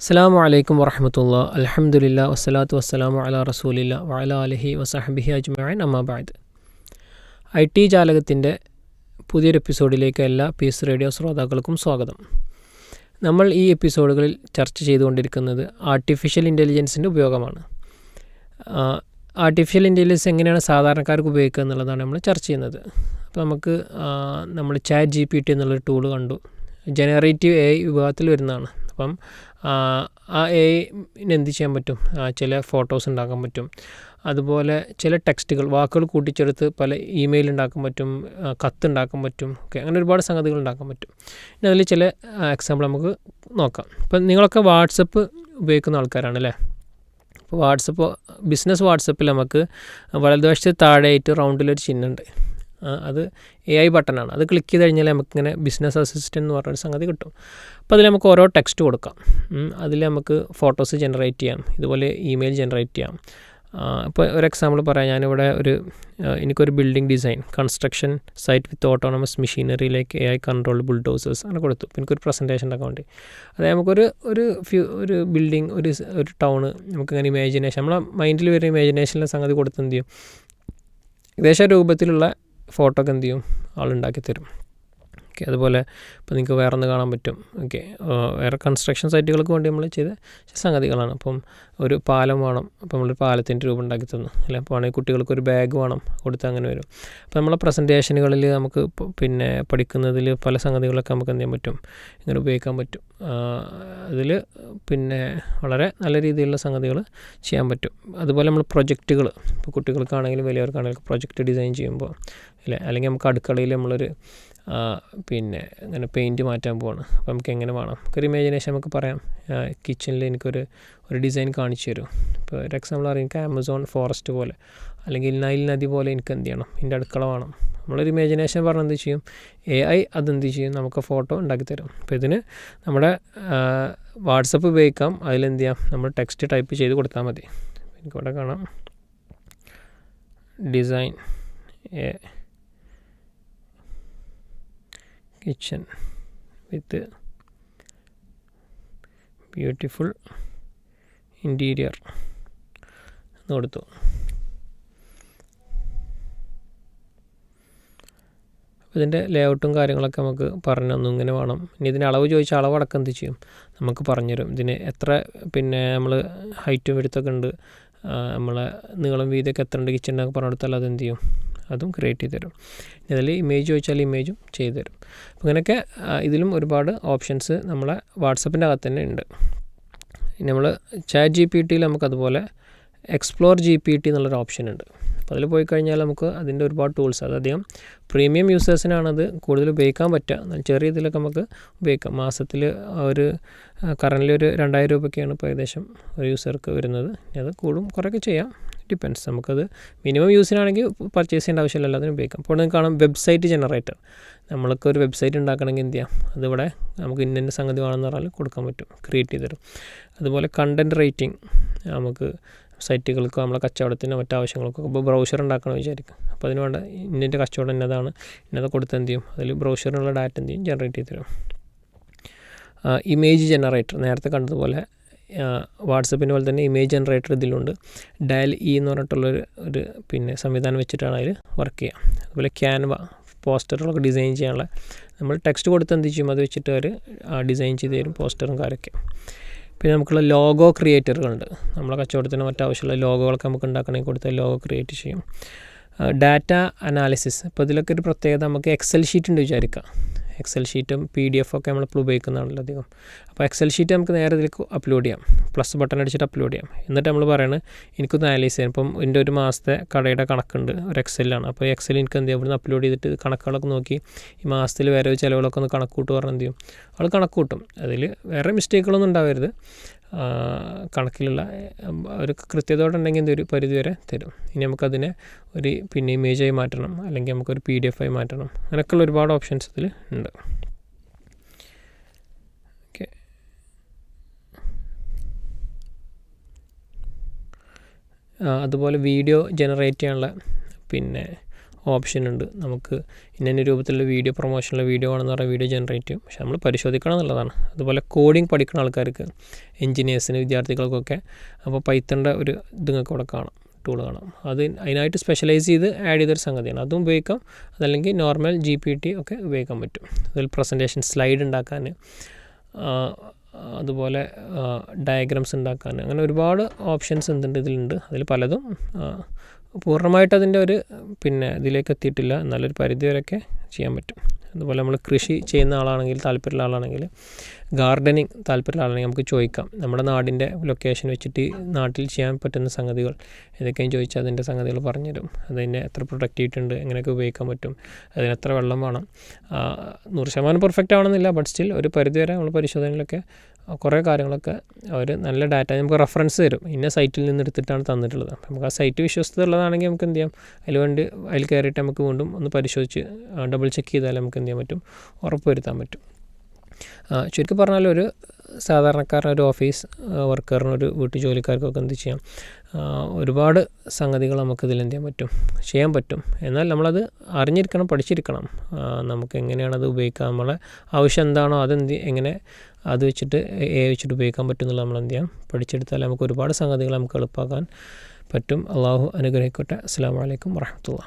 അസ്സാം വലൈക്കും വറഹമത്തുള്ള. അലഹമുല്ല വസ്സലാത്തു വസ്സലാമു അല റസൂലില്ല വഅല അലഹി വസഹബിഹി അജ്മഅൻ അമ്മാബാദ് ഐ ടി ജാലകത്തിന്റെ പുതിയൊരു എപ്പിസോഡിലേക്ക് എല്ലാ പീസ് റേഡിയോ ശ്രോതാക്കൾക്കും സ്വാഗതം. നമ്മൾ ഈ എപ്പിസോഡുകളിൽ ചർച്ച ചെയ്തുകൊണ്ടിരിക്കുന്നത് ആർട്ടിഫിഷ്യൽ ഇന്റലിജൻസിന്റെ ഉപയോഗമാണ്. ആർട്ടിഫിഷ്യൽ ഇന്റലിജൻസ് എങ്ങനെയാണ് സാധാരണക്കാർക്ക് ഉപയോഗിക്കുക എന്നുള്ളതാണ് നമ്മൾ ചർച്ച ചെയ്യുന്നത്. അപ്പോൾ നമുക്ക് നമ്മൾ ചാറ്റ് ജി പി ടി എന്നുള്ളൊരു ടൂൾ കണ്ടു. ജനറേറ്റീവ് എ വിഭാഗത്തിൽ വരുന്നതാണ്. അപ്പം ആ എ എന്ത് ചെയ്യാൻ പറ്റും? ചില ഫോട്ടോസ് ഉണ്ടാക്കാൻ പറ്റും. അതുപോലെ ചില ടെക്സ്റ്റുകൾ വാക്കുകൾ കൂട്ടിച്ചേർത്ത് പല ഇമെയിൽ ഉണ്ടാക്കാൻ പറ്റും കത്ത് ഉണ്ടാക്കാൻ പറ്റും ഓക്കെ അങ്ങനെ ഒരുപാട് സംഗതികൾ ഉണ്ടാക്കാൻ പറ്റും. ഇനി അതിൽ ചില എക്സാമ്പിൾ നമുക്ക് നോക്കാം. ഇപ്പം നിങ്ങളൊക്കെ വാട്സപ്പ് ഉപയോഗിക്കുന്ന ആൾക്കാരാണ് അല്ലേ? അപ്പോൾ വാട്സപ്പ് ബിസിനസ് വാട്സപ്പിൽ നമുക്ക് വലതുവശത്ത് താഴെയായിട്ട് റൗണ്ടിലൊരു ചിഹ്നമുണ്ട്. അത് എ ഐ ബട്ടണാണ് അത് ക്ലിക്ക് ചെയ്ത് കഴിഞ്ഞാൽ നമുക്കിങ്ങനെ ബിസിനസ് അസിസ്റ്റന്റ് എന്ന് പറഞ്ഞൊരു സംഗതി കിട്ടും. അപ്പോൾ അതിൽ നമുക്ക് ഓരോ ടെക്സ്റ്റ് കൊടുക്കാം. അതിൽ നമുക്ക് ഫോട്ടോസ് ജനറേറ്റ് ചെയ്യാം. ഇതുപോലെ ഇമെയിൽ ജനറേറ്റ് ചെയ്യാം. ഇപ്പോൾ ഒരു എക്സാമ്പിൾ പറയാം. ഞാനിവിടെ ഒരു എനിക്കൊരു building design construction site with autonomous മെഷീനറിയിലേക്ക് A I controlled bulldozers അങ്ങനെ കൊടുത്തു. എനിക്കൊരു പ്രസന്റേഷൻ ഉണ്ടാക്കാൻ വേണ്ടി. അതായത് നമുക്കൊരു ഒരു ഫ്യൂ ഒരു ബിൽഡിംഗ് ഒരു ഒരു ടൗണ് നമുക്കിങ്ങനെ ഇമാജിനേഷൻ നമ്മളെ മൈൻഡിൽ വരുന്ന ഇമാജിനേഷനിലെ സംഗതി കൊടുത്തെന്ത് ചെയ്യും? ഏകദേശം രൂപത്തിലുള്ള ഫോട്ടോ ഒക്കെ എന്ത് ചെയ്യും? ആളുണ്ടാക്കി തരും. ഓക്കെ അതുപോലെ ഇപ്പോൾ നിങ്ങൾക്ക് വേറെ ഒന്ന് കാണാൻ പറ്റും. ഓക്കെ വേറെ കൺസ്ട്രക്ഷൻ സൈറ്റുകൾക്ക് വേണ്ടി നമ്മൾ ചെയ്ത സംഗതികളാണ്. അപ്പം ഒരു പാലം വേണം അപ്പോൾ നമ്മളൊരു പാലത്തിന്റെ രൂപം ഉണ്ടാക്കി തന്നു അല്ല? അപ്പോൾ ആണെങ്കിൽ കുട്ടികൾക്ക് ഒരു ബാഗ് വേണം കൊടുത്ത് അങ്ങനെ വരും. അപ്പോൾ നമ്മളെ പ്രസന്റേഷനുകളിൽ നമുക്ക് പിന്നെ പഠിക്കുന്നതിൽ പല സംഗതികളൊക്കെ നമുക്ക് എന്ത് ചെയ്യാൻ പറ്റും? ഇങ്ങനെ ഉപയോഗിക്കാൻ പറ്റും. അതിൽ പിന്നെ വളരെ നല്ല രീതിയിലുള്ള സംഗതികൾ ചെയ്യാൻ പറ്റും. അതുപോലെ നമ്മൾ പ്രൊജക്റ്റുകൾ ഇപ്പോൾ കുട്ടികൾക്കാണെങ്കിലും വലിയവർക്കാണെങ്കിലും പ്രൊജക്റ്റ് ഡിസൈൻ ചെയ്യുമ്പോൾ അല്ലേ? അല്ലെങ്കിൽ നമുക്ക് അടുക്കളയിൽ നമ്മളൊരു പിന്നെ അങ്ങനെ പെയിന്റ് മാറ്റാൻ പോവാണ്. അപ്പോൾ നമുക്ക് എങ്ങനെ വേണം? നമുക്കൊരു ഇമാജിനേഷൻ നമുക്ക് പറയാം. കിച്ചണിൽ എനിക്കൊരു ഒരു ഡിസൈൻ കാണിച്ചു തരും. ഇപ്പോൾ ഒരു എക്സാമ്പിൾ പറയും. എനിക്ക് ആമസോൺ ഫോറസ്റ്റ് പോലെ അല്ലെങ്കിൽ നൈൽ നദി പോലെ എനിക്ക് എന്ത് ചെയ്യണം? എന്റെ അടുക്കള വേണം. നമ്മളൊരു ഇമാജിനേഷൻ പറഞ്ഞാൽ എന്ത് ചെയ്യും? എ ഐ അതെന്ത് ചെയ്യും? നമുക്ക് ഫോട്ടോ ഉണ്ടാക്കി തരും. അപ്പോൾ ഇതിന് നമ്മുടെ വാട്സപ്പ് ഉപയോഗിക്കാം. അതിലെന്ത് ചെയ്യാം? നമ്മൾ ടെക്സ്റ്റ് ടൈപ്പ് ചെയ്ത് കൊടുത്താൽ മതി. എനിക്കിവിടെ കാണാം. Design a kitchen with beautiful interior എന്ന് കൊടുത്തു. ഇതിന്റെ ലേഔട്ടും കാര്യങ്ങളൊക്കെ നമുക്ക് പറഞ്ഞു തന്നു. ഇങ്ങനെ വേണം. ഇനി ഇതിന് അളവ് ചോദിച്ചാൽ അളവ് അടക്കം എന്ത് ചെയ്യും? നമുക്ക് പറഞ്ഞുതരും ഇതിന് എത്ര പിന്നെ നമ്മൾ ഹൈറ്റും എടുത്തൊക്കെ ഉണ്ട്. നമ്മളെ നീളം വീതിയൊക്കെ എത്ര ഉണ്ട് കിച്ചൺ എന്നൊക്കെ പറഞ്ഞു കൊടുത്താൽ അത് എന്ത് ചെയ്യും? അതും ക്രിയേറ്റ് ചെയ്ത് തരും ഇതിൽ ഇമേജ് ചോദിച്ചാൽ ഇമേജും ചെയ്തു തരും അങ്ങനെയൊക്കെ ഇതിലും ഒരുപാട് ഓപ്ഷൻസ് നമ്മളെ വാട്സപ്പിന്റെ അകത്ത് തന്നെ ഉണ്ട്. നമ്മൾ ചാറ്റ് ജി പി ടിയിൽ നമുക്കതുപോലെ എക്സ്പ്ലോർ ജി പി ടി എന്നുള്ളൊരു ഓപ്ഷൻ ഉണ്ട്. അപ്പോൾ അതിൽ പോയി കഴിഞ്ഞാൽ നമുക്ക് അതിന്റെ ഒരുപാട് ടൂൾസ് അത് അതധികം പ്രീമിയം യൂസേഴ്സിനാണത് കൂടുതൽ ഉപയോഗിക്കാൻ പറ്റുക. ചെറിയ ഇതിലൊക്കെ നമുക്ക് ഉപയോഗിക്കാം. മാസത്തിൽ ഒരു കറന്റിൽ ഒരു രണ്ടായിരം രൂപയ്ക്കാണ് ഇപ്പോൾ ഏകദേശം ഒരു യൂസർക്ക് വരുന്നത്. അത് കൂടും കുറേയൊക്കെ ചെയ്യാം. ഡിപ്പെൻസ്. നമുക്കത് മിനിമം യൂസിനാണെങ്കിൽ പർച്ചേസ് ചെയ്യേണ്ട ആവശ്യമില്ല. അതിന് ഉപയോഗിക്കാം. അപ്പോൾ നിങ്ങൾക്ക് കാണാം വെബ്സൈറ്റ് ജനറേറ്റർ. നമ്മൾക്ക് ഒരു വെബ്സൈറ്റ് ഉണ്ടാക്കണമെങ്കിൽ എന്ത് ചെയ്യാം? അതിവിടെ നമുക്ക് ഇന്ന സംഗതി വേണമെന്ന് പറഞ്ഞാൽ കൊടുക്കാൻ പറ്റും. ക്രിയേറ്റ് ചെയ്ത് തരും. അതുപോലെ കണ്ടന്റ് റേറ്റിംഗ് നമുക്ക് സൈറ്റുകൾക്കോ നമ്മളെ കച്ചവടത്തിനോ മറ്റാവശ്യങ്ങൾക്കോ ഇപ്പോൾ ബ്രൗഷർ ഉണ്ടാക്കണം വിചാരിക്കും അപ്പോൾ അതിന് വേണ്ട ഇന്നതിന്റെ കച്ചവടം ഇന്നതാണ്. ഇന്നത് കൊടുത്ത് എന്ത് ചെയ്യും? അതിൽ ബ്രൗഷറിനുള്ള ഡാറ്റ എന്ത് ചെയ്യും? ജനറേറ്റ് ചെയ്ത് തരും. ഇമേജ് ജനറേറ്റർ നേരത്തെ കണ്ടതുപോലെ വാട്സപ്പിന്റെ പോലെ തന്നെ ഇമേജ് ജനറേറ്റർ ഇതിലുണ്ട്. ഡയൽ ഇ എന്ന് പറഞ്ഞിട്ടുള്ളൊരു ഒരു പിന്നെ സംവിധാനം വെച്ചിട്ടാണ് അതിൽ വർക്ക് ചെയ്യുക അതുപോലെ ക്യാൻവ പോസ്റ്ററുകളൊക്കെ ഡിസൈൻ ചെയ്യാനുള്ള. നമ്മൾ ടെക്സ്റ്റ് കൊടുത്ത് എന്ത് ചെയ്യും? അത് വെച്ചിട്ട് അവർ ഡിസൈൻ ചെയ്ത് തരും പോസ്റ്ററും കാര്യമൊക്കെ. പിന്നെ നമുക്കുള്ള ലോഗോ ക്രിയേറ്ററുകളുണ്ട് നമ്മളെ കച്ചവടത്തിന് മറ്റാവശ്യമുള്ള ലോഗോകളൊക്കെ നമുക്ക് ഉണ്ടാക്കണമെങ്കിൽ കൊടുത്താൽ ലോഗോ ക്രിയേറ്റ് ചെയ്യും. ഡാറ്റ അനാലിസിസ് അപ്പോൾ ഇതിലൊക്കെ ഒരു പ്രത്യേകത നമുക്ക് എക്സൽ ഷീറ്റ് ഉണ്ട് വിചാരിക്കാം. എക്സൽ ഷീറ്റും പി ഡി എഫ് ഒക്കെ നമ്മളിപ്പോൾ ഉപയോഗിക്കുന്നതാണല്ലോ അധികം. അപ്പോൾ എക്സൽ ഷീറ്റ് നമുക്ക് നേരെ ഇതിലേക്ക് അപ്ലോഡ് ചെയ്യാം. പ്ലസ് ബട്ടൺ അടിച്ചിട്ട് അപ്ലോഡ് ചെയ്യാം. എന്നിട്ട് നമ്മൾ പറയുന്നത് എനിക്കൊന്ന് അനലൈസ് ചെയ്യാം. ഇപ്പം എന്റെ ഒരു മാസത്തെ കടയുടെ കണക്കുണ്ട് ഒരു എക്സലിലാണ് അപ്പോൾ ഈ എക്സൽ എനിക്ക് എന്ത് ചെയ്യും? ഇവിടുന്ന് അപ്ലോഡ് ചെയ്തിട്ട് കണക്കുകളൊക്കെ നോക്കി ഈ മാസത്തിൽ വേറെ ചിലവുകളൊക്കെ ഒന്ന് കണക്ക് കൂട്ട് പറഞ്ഞാൽ എന്ത് ചെയ്യും? അവൾ കണക്ക് കൂട്ടും അതിൽ വേറെ മിസ്റ്റേക്കുകളൊന്നും ഉണ്ടാവരുത്. കണക്കിലുള്ള ഒരു കൃത്യതയോടെ ഉണ്ടെങ്കിൽ എന്തൊരു പരിധിവരെ തരും. ഇനി നമുക്കതിനെ ഒരു പിന്നെ ഇമേജായി മാറ്റണം അല്ലെങ്കിൽ നമുക്കൊരു പി ഡി എഫ് ആയി മാറ്റണം. അങ്ങനെയൊക്കെയുള്ള ഒരുപാട് ഓപ്ഷൻസ് ഇതിൽ ഉണ്ട്. ഓക്കെ. അതുപോലെ വീഡിയോ ജനറേറ്റ് ചെയ്യാനുള്ള പിന്നെ ഓപ്ഷൻ ഉണ്ട്. നമുക്ക് ഇന്ന രൂപത്തിലുള്ള വീഡിയോ പ്രൊമോഷനുള്ള വീഡിയോ ആണെന്ന് പറഞ്ഞാൽ വീഡിയോ ജനറേറ്റ് ചെയ്യും. പക്ഷെ നമ്മൾ പരിശോധിക്കണം എന്നുള്ളതാണ്. അതുപോലെ കോഡിംഗ് പഠിക്കുന്ന ആൾക്കാർക്ക് എൻജിനീയേഴ്സിന് വിദ്യാർത്ഥികൾക്കൊക്കെ അപ്പോൾ പൈത്തന്റെ ഒരു ഇത് നിങ്ങൾക്ക് ഇവിടെ കാണാം ടൂൾ കാണാം. അത് അതിനായിട്ട് സ്പെഷ്യലൈസ് ചെയ്ത് ആഡ് ചെയ്തൊരു സംഗതിയാണ്. അതും ഉപയോഗിക്കാം. അതല്ലെങ്കിൽ നോർമൽ ജി പി ടി ഒക്കെ ഉപയോഗിക്കാൻ പറ്റും. അതിൽ പ്രസന്റേഷൻ സ്ലൈഡ് ഉണ്ടാക്കാൻ അതുപോലെ ഡയഗ്രാംസ് ഉണ്ടാക്കാൻ അങ്ങനെ ഒരുപാട് ഓപ്ഷൻസ് എന്തുണ്ട് ഇതിലുണ്ട്. അതിൽ പലതും പൂർണമായിട്ട് അതിന്റെ ഒരു പിന്നെ ഇതിലേക്ക് എത്തിയിട്ടില്ല. എന്നാലൊരു പരിധി വരെയൊക്കെ ചെയ്യാൻ പറ്റും. അതുപോലെ നമ്മൾ കൃഷി ചെയ്യുന്ന ആളാണെങ്കിൽ താല്പര്യമുള്ള ആളാണെങ്കിൽ ഗാർഡനിങ് താല്പര്യമുള്ള ആളാണെങ്കിൽ നമുക്ക് ചോദിക്കാം. നമ്മുടെ നാടിന്റെ ലൊക്കേഷൻ വെച്ചിട്ട് നാട്ടിൽ ചെയ്യാൻ പറ്റുന്ന സംഗതികൾ ഏതൊക്കെയും ചോദിച്ചാൽ അതിന്റെ സംഗതികൾ പറഞ്ഞുതരും. അതിനെ എത്ര പ്രൊട്ടക്റ്റ് ഉണ്ട് എങ്ങനെയൊക്കെ ഉപയോഗിക്കാൻ പറ്റും അതിന് എത്ര വെള്ളം വേണം. നൂറ് ശതമാനം പെർഫെക്റ്റ് ആവണമെന്നില്ല ബട്ട് സ്റ്റിൽ ഒരു പരിധിവരെ നമ്മൾ പരിശോധനയിലൊക്കെ കുറേ കാര്യങ്ങളൊക്കെ അവർ നല്ല ഡാറ്റ നമുക്ക് റെഫറൻസ് തരും. ഇന്ന സൈറ്റിൽ നിന്ന് എടുത്തിട്ടാണ് തന്നിട്ടുള്ളത്. അപ്പം നമുക്ക് ആ സൈറ്റ് വിശ്വസ്തത ഉള്ളതാണെങ്കിൽ നമുക്ക് എന്ത് ചെയ്യാം? അതിൽ വേണ്ടി അതിൽ കയറിയിട്ട് നമുക്ക് വീണ്ടും ഒന്ന് പരിശോധിച്ച് ഡബിൾ ചെക്ക് ചെയ്താൽ നമുക്ക് എന്ത് ചെയ്യാൻ പറ്റും? ഉറപ്പ് വരുത്താൻ പറ്റും. ചുരുക്കി പറഞ്ഞാൽ ഒരു സാധാരണക്കാരൻ ഒരു ഓഫീസ് വർക്കറിന് ഒരു വീട്ടു ജോലിക്കാർക്കൊക്കെ എന്ത് ചെയ്യാം? ഒരുപാട് സംഗതികൾ നമുക്ക് ഇതിൽ എന്ത് ചെയ്യാൻ പറ്റും? ചെയ്യാൻ പറ്റും. എന്നാൽ നമ്മളത് അറിഞ്ഞിരിക്കണം പഠിച്ചിരിക്കണം. നമുക്ക് എങ്ങനെയാണ് അത് നമ്മളെ ആവശ്യം എന്താണോ അതെന്ത് എങ്ങനെ അത് വെച്ചിട്ട് എ വെച്ചിട്ട് ഉപയോഗിക്കാൻ പറ്റും എന്നുള്ളത് നമ്മൾ എന്ത് ചെയ്യാം? പഠിച്ചെടുത്താൽ നമുക്ക് ഒരുപാട് സംഗതികൾ നമുക്ക് എളുപ്പമാക്കാൻ പറ്റും. അള്ളാഹു അനുഗ്രഹിക്കട്ടെ. അസ്സാം വലൈക്കും വർഹമത്തുള്ള